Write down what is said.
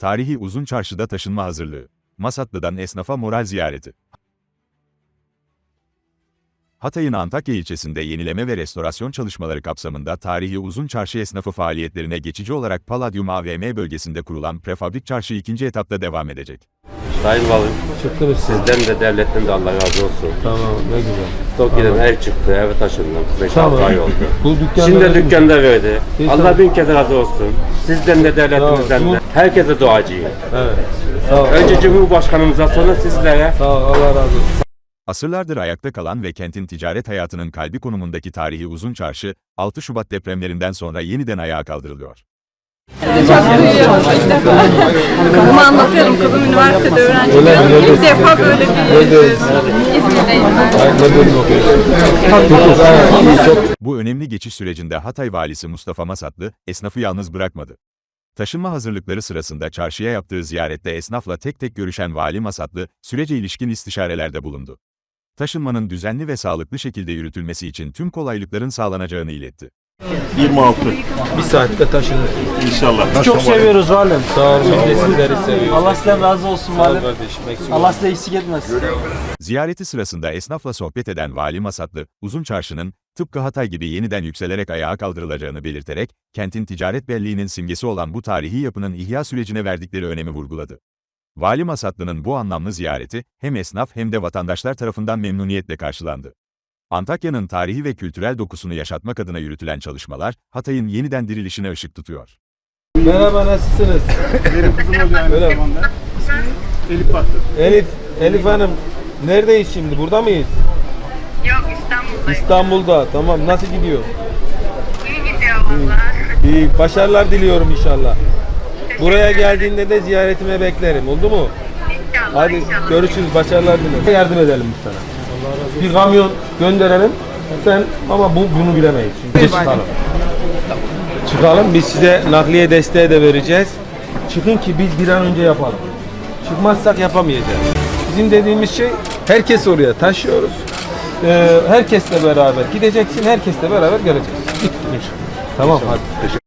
Tarihi Uzun Çarşı'da taşınma hazırlığı. Masatlı'dan esnafa moral ziyareti. Hatay'ın Antakya ilçesinde yenileme ve restorasyon çalışmaları kapsamında tarihi Uzun Çarşı esnafı faaliyetlerine geçici olarak Palladium AVM bölgesinde kurulan prefabrik çarşı ikinci etapta devam edecek. Sayın Valim, Çıktınız siz. sizden de devletten de Allah razı olsun. Tamam ne güzel. Tokyo'dan ev çıktı, eve taşındım. 5-6 Tamam. ay oldu. Bu dükkan Şimdi dükkanda verdi. İyi, Allah tamam. bin kez razı olsun. Sizden de devletimizden Tamam. de. Herkese duacıyım. Evet. Sağ ol. Önce Cumhurbaşkanımıza sonra sizlere. Sağ ol. Allah razı olsun. Asırlardır ayakta kalan ve kentin ticaret hayatının kalbi konumundaki tarihi Uzun Çarşı, 6 Şubat depremlerinden sonra yeniden ayağa kaldırılıyor. Kızıma anlatıyorum. Kızım üniversitede öğrenci. İlk defa böyle bir İzmir'deyim ben. İyi, Çok Bu önemli geçiş sürecinde Hatay valisi Mustafa Masatlı, esnafı yalnız bırakmadı. Taşınma hazırlıkları sırasında çarşıya yaptığı ziyarette esnafla tek tek görüşen vali Masatlı, sürece ilişkin istişarelerde bulundu. Taşınmanın düzenli ve sağlıklı şekilde yürütülmesi için tüm kolaylıkların sağlanacağını iletti. 26 bir saatte taşınır. inşallah. Çok seviyoruz valim. Sağ ol. Biz de sizleri seviyoruz. Allah sizden razı olsun valim. kardeşim. Eksik Allah size eksik etmez. Ziyareti sırasında esnafla sohbet eden Vali Masatlı, Uzun Çarşı'nın, tıpkı Hatay gibi yeniden yükselerek ayağa kaldırılacağını belirterek, kentin ticaret belleğinin simgesi olan bu tarihi yapının ihya sürecine verdikleri önemi vurguladı. Vali Masatlı'nın bu anlamlı ziyareti, hem esnaf hem de vatandaşlar tarafından memnuniyetle karşılandı. Antakya'nın tarihi ve kültürel dokusunu yaşatmak adına yürütülen çalışmalar, Hatay'ın yeniden dirilişine ışık tutuyor. Merhaba nasılsınız? Benim kızım hoca aynı Öyle. Elif Bahtır. Elif, Elif Hanım neredeyiz şimdi? Burada mıyız? Yok İstanbul'dayım. İstanbul'da. Tamam. Nasıl gidiyor? İyi gidiyor valla. İyi. Başarılar diliyorum inşallah. Buraya geldiğinde de ziyaretime beklerim. Oldu mu? İnşallah Hadi inşallah. görüşürüz. Başarılar dilerim. Yardım edelim biz sana. Bir kamyon gönderelim. Sen ama bu bunu bilemeyiz. Şimdi çıkalım. Çıkalım. Biz size nakliye desteği de vereceğiz. Çıkın ki biz bir an önce yapalım. Çıkmazsak yapamayacağız. Bizim dediğimiz şey herkes oraya taşıyoruz. Ee, herkesle beraber gideceksin. Herkesle beraber geleceksin. Tamam hadi.